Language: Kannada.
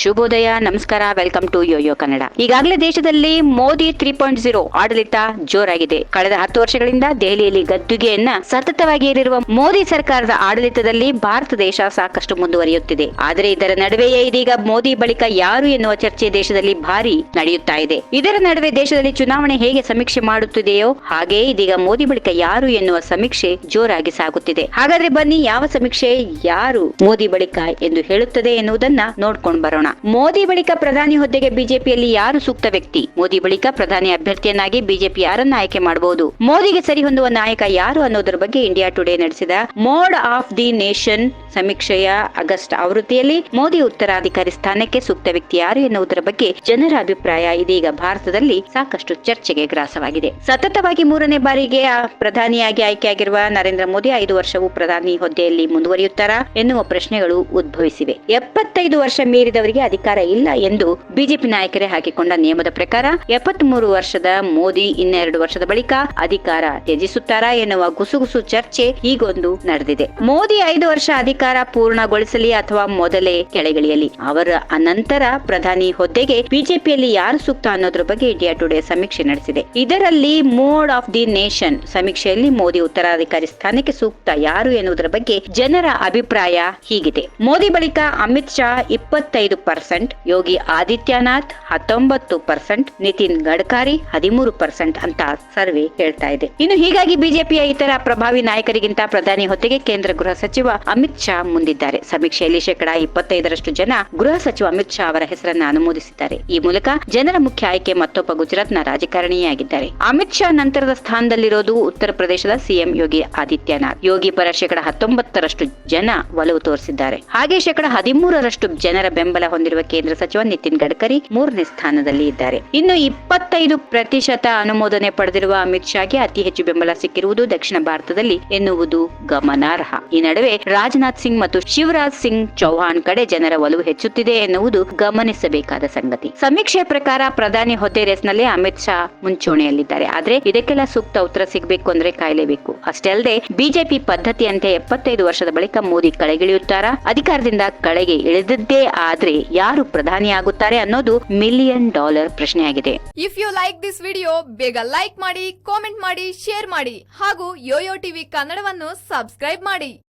ಶುಭೋದಯ, ನಮಸ್ಕಾರ ವೆಲ್ಕಮ್ ಟು ಯೋಯೋ ಕನ್ನಡ ಈಗಾಗಲೇ ದೇಶದಲ್ಲಿ ಮೋದಿ ತ್ರೀ ಪಾಯಿಂಟ್ ಜೀರೋ ಆಡಳಿತ ಜೋರಾಗಿದೆ. ಕಳೆದ ಹತ್ತು ವರ್ಷಗಳಿಂದ ದೆಹಲಿಯಲ್ಲಿ ಗದ್ದುಗೆಯನ್ನ ಸತತವಾಗಿ ಏರಿರುವ ಮೋದಿ ಸರ್ಕಾರದ ಆಡಳಿತದಲ್ಲಿ ಭಾರತ ದೇಶ ಸಾಕಷ್ಟು ಮುಂದುವರಿಯುತ್ತಿದೆ. ಆದರೆ ಇದರ ನಡುವೆಯೇ ಇದೀಗ ಮೋದಿ ಬಳಿಕ ಯಾರು ಎನ್ನುವ ಚರ್ಚೆ ದೇಶದಲ್ಲಿ ಭಾರಿ ನಡೆಯುತ್ತಾ ಇದೆ. ಇದರ ನಡುವೆ ದೇಶದಲ್ಲಿ ಚುನಾವಣೆ ಹೇಗೆ ಸಮೀಕ್ಷೆ ಮಾಡುತ್ತಿದೆಯೋ ಹಾಗೆಯೇ ಇದೀಗ ಮೋದಿ ಬಳಿಕ ಯಾರು ಎನ್ನುವ ಸಮೀಕ್ಷೆ ಜೋರಾಗಿ ಸಾಗುತ್ತಿದೆ. ಹಾಗಾದ್ರೆ ಬನ್ನಿ, ಯಾವ ಸಮೀಕ್ಷೆ ಯಾರು ಮೋದಿ ಬಳಿಕ ಎಂದು ಹೇಳುತ್ತದೆ ಎನ್ನುವುದನ್ನ ನೋಡ್ಕೊಂಡು ಬರೋಣ. ಮೋದಿ ಬಳಿಕ ಪ್ರಧಾನಿ ಹುದ್ದೆಗೆ ಬಿಜೆಪಿಯಲ್ಲಿ ಯಾರು ಸೂಕ್ತ ವ್ಯಕ್ತಿ? ಮೋದಿ ಬಳಿಕ ಪ್ರಧಾನಿ ಅಭ್ಯರ್ಥಿಯನ್ನಾಗಿ ಬಿಜೆಪಿ ಯಾರನ್ನ ಆಯ್ಕೆ ಮಾಡಬಹುದು ಮೋದಿಗೆ ಸರಿ ಹೊಂದುವ ನಾಯಕ ಯಾರು ಅನ್ನೋದರ ಬಗ್ಗೆ ಇಂಡಿಯಾ ಟುಡೇ ನಡೆಸಿದ ಮೋಡ್ ಆಫ್ ದಿ ನೇಷನ್ ಸಮೀಕ್ಷೆಯ ಆಗಸ್ಟ್ ಆವೃತ್ತಿಯಲ್ಲಿ ಮೋದಿ ಉತ್ತರಾಧಿಕಾರಿ ಸ್ಥಾನಕ್ಕೆ ಸೂಕ್ತ ವ್ಯಕ್ತಿ ಯಾರು ಎನ್ನುವುದರ ಬಗ್ಗೆ ಜನರ ಅಭಿಪ್ರಾಯ ಇದೀಗ ಭಾರತದಲ್ಲಿ ಸಾಕಷ್ಟು ಚರ್ಚೆಗೆ ಗ್ರಾಸವಾಗಿದೆ. ಸತತವಾಗಿ ಮೂರನೇ ಬಾರಿಗೆ ಪ್ರಧಾನಿಯಾಗಿ ಆಯ್ಕೆಯಾಗಿರುವ ನರೇಂದ್ರ ಮೋದಿ ಐದು ವರ್ಷವು ಪ್ರಧಾನಿ ಹುದ್ದೆಯಲ್ಲಿ ಮುಂದುವರಿಯುತ್ತಾರಾ ಎನ್ನುವ ಪ್ರಶ್ನೆಗಳು ಉದ್ಭವಿಸಿವೆ. ಎಪ್ಪತ್ತೈದು ವರ್ಷ ಮೀರಿದವರಿಗೆ ಅಧಿಕಾರ ಇಲ್ಲ ಎಂದು ಬಿಜೆಪಿ ನಾಯಕರೇ ಹಾಕಿಕೊಂಡ ನಿಯಮದ ಪ್ರಕಾರ ಎಪ್ಪತ್ತ್ ಮೂರು ವರ್ಷದ ಮೋದಿ ಇನ್ನೆರಡು ವರ್ಷದ ಬಳಿಕ ಅಧಿಕಾರ ತ್ಯಜಿಸುತ್ತಾರಾ ಎನ್ನುವ ಗುಸುಗುಸು ಚರ್ಚೆ ಈಗೊಂದು ನಡೆದಿದೆ. ಮೋದಿ ಐದು ವರ್ಷ ಅಧಿಕಾರ ಪೂರ್ಣಗೊಳಿಸಲಿ ಅಥವಾ ಮೊದಲೇ ಕೆಳಗಿಳಿಯಲಿ, ಅವರ ಅನಂತರ ಪ್ರಧಾನಿ ಹುದ್ದೆಗೆ ಬಿಜೆಪಿಯಲ್ಲಿ ಯಾರು ಸೂಕ್ತ ಅನ್ನೋದ್ರ ಬಗ್ಗೆ ಇಂಡಿಯಾ ಟುಡೇ ಸಮೀಕ್ಷೆ ನಡೆಸಿದೆ. ಇದರಲ್ಲಿ ಮೋಡ್ ಆಫ್ ದಿ ನೇಷನ್ ಸಮೀಕ್ಷೆಯಲ್ಲಿ ಮೋದಿ ಉತ್ತರಾಧಿಕಾರಿ ಸ್ಥಾನಕ್ಕೆ ಸೂಕ್ತ ಯಾರು ಎನ್ನುವುದರ ಬಗ್ಗೆ ಜನರ ಅಭಿಪ್ರಾಯ ಹೀಗಿದೆ. ಮೋದಿ ಬಳಿಕ ಅಮಿತ್ ಶಾ ಇಪ್ಪತ್ತೈದು ಪರ್ಸೆಂಟ್ ಯೋಗಿ ಆದಿತ್ಯನಾಥ್ ಹತ್ತೊಂಬತ್ತು ಪರ್ಸೆಂಟ್ ನಿತಿನ್ ಗಡ್ಕರಿ ಹದಿಮೂರು ಪರ್ಸೆಂಟ್ ಅಂತ ಸರ್ವೆ ಹೇಳ್ತಾ ಇದೆ. ಇನ್ನು ಹೀಗಾಗಿ ಬಿಜೆಪಿಯ ಇತರ ಪ್ರಭಾವಿ ನಾಯಕರಿಗಿಂತ ಪ್ರಧಾನಿ ಹೊತ್ತಿಗೆ ಕೇಂದ್ರ ಗೃಹ ಸಚಿವ ಅಮಿತ್ ಶಾ ಮುಂದಿದ್ದಾರೆ. ಸಮೀಕ್ಷೆಯಲ್ಲಿ ಶೇಕಡಾ ಇಪ್ಪತ್ತೈದರಷ್ಟು ಜನ ಗೃಹ ಸಚಿವ ಅಮಿತ್ ಶಾ ಅವರ ಹೆಸರನ್ನ ಅನುಮೋದಿಸಿದ್ದಾರೆ. ಈ ಮೂಲಕ ಜನರ ಮುಖ್ಯ ಆಯ್ಕೆ ಮತ್ತೊಬ್ಬ ಗುಜರಾತ್ನ ರಾಜಕಾರಣಿಯಾಗಿದ್ದಾರೆ. ಅಮಿತ್ ಶಾ ನಂತರದ ಸ್ಥಾನದಲ್ಲಿರೋದು ಉತ್ತರ ಪ್ರದೇಶದ ಸಿಎಂ ಯೋಗಿ ಆದಿತ್ಯನಾಥ್. ಯೋಗಿ ಪರ ಶೇಕಡಾ ಹತ್ತೊಂಬತ್ತರಷ್ಟು ಜನ ಒಲವು ತೋರಿಸಿದ್ದಾರೆ. ಹಾಗೆ ಶೇಕಡಾ ಹದಿಮೂರರಷ್ಟು ಜನರ ಬೆಂಬಲ ಹೊಂದಿರುವ ಕೇಂದ್ರ ಸಚಿವ ನಿತಿನ್ ಗಡ್ಕರಿ ಮೂರನೇ ಸ್ಥಾನದಲ್ಲಿ ಇದ್ದಾರೆ. ಇನ್ನು ಇಪ್ಪತ್ತೈದು ಪ್ರತಿಶತ ಅನುಮೋದನೆ ಪಡೆದಿರುವ ಅಮಿತ್ ಶಾಗೆ ಅತಿ ಹೆಚ್ಚು ಬೆಂಬಲ ಸಿಕ್ಕಿರುವುದು ದಕ್ಷಿಣ ಭಾರತದಲ್ಲಿ ಎನ್ನುವುದು ಗಮನಾರ್ಹ. ಈ ನಡುವೆ ರಾಜನಾಥ್ ಸಿಂಗ್ ಮತ್ತು ಶಿವರಾಜ್ ಸಿಂಗ್ ಚೌಹಾಣ್ ಕಡೆ ಜನರ ಒಲವು ಹೆಚ್ಚುತ್ತಿದೆ ಎನ್ನುವುದು ಗಮನಿಸಬೇಕಾದ ಸಂಗತಿ. ಸಮೀಕ್ಷೆ ಪ್ರಕಾರ ಪ್ರಧಾನಿ ಹುದ್ದೆ ರೇಸ್ನಲ್ಲಿ ಅಮಿತ್ ಶಾ ಮುಂಚೂಣಿಯಲ್ಲಿದ್ದಾರೆ. ಆದ್ರೆ ಇದಕ್ಕೆಲ್ಲ ಸೂಕ್ತ ಉತ್ತರ ಸಿಗಬೇಕು ಅಂದ್ರೆ ಕಾಯಲೇಬೇಕು ಅಷ್ಟೇ ಅಲ್ಲದೆ ಬಿಜೆಪಿ ಪದ್ಧತಿಯಂತೆ ಎಪ್ಪತ್ತೈದು ವರ್ಷದ ಬಳಿಕ ಮೋದಿ ಕಳೆಗಿಳಿಯುತ್ತಾರಾ? ಅಧಿಕಾರದಿಂದ ಕಳೆಗೆ ಇಳಿದದ್ದೇ ಆದ್ರೆ ಯಾರು ಪ್ರಧಾನಿ ಆಗುತ್ತಾರೆ ಅನ್ನೋದು ಮಿಲಿಯನ್ ಡಾಲರ್ ಪ್ರಶ್ನೆಯಾಗಿದೆ. If you like this video ಬೇಗ ಲೈಕ್ ಮಾಡಿ ಕಾಮೆಂಟ್ ಮಾಡಿ ಶೇರ್ ಮಾಡಿ ಹಾಗೂ ಯೋಯೋ ಟಿವಿ ಕನ್ನಡವನ್ನು ಸಬ್ಸ್ಕ್ರೈಬ್ ಮಾಡಿ.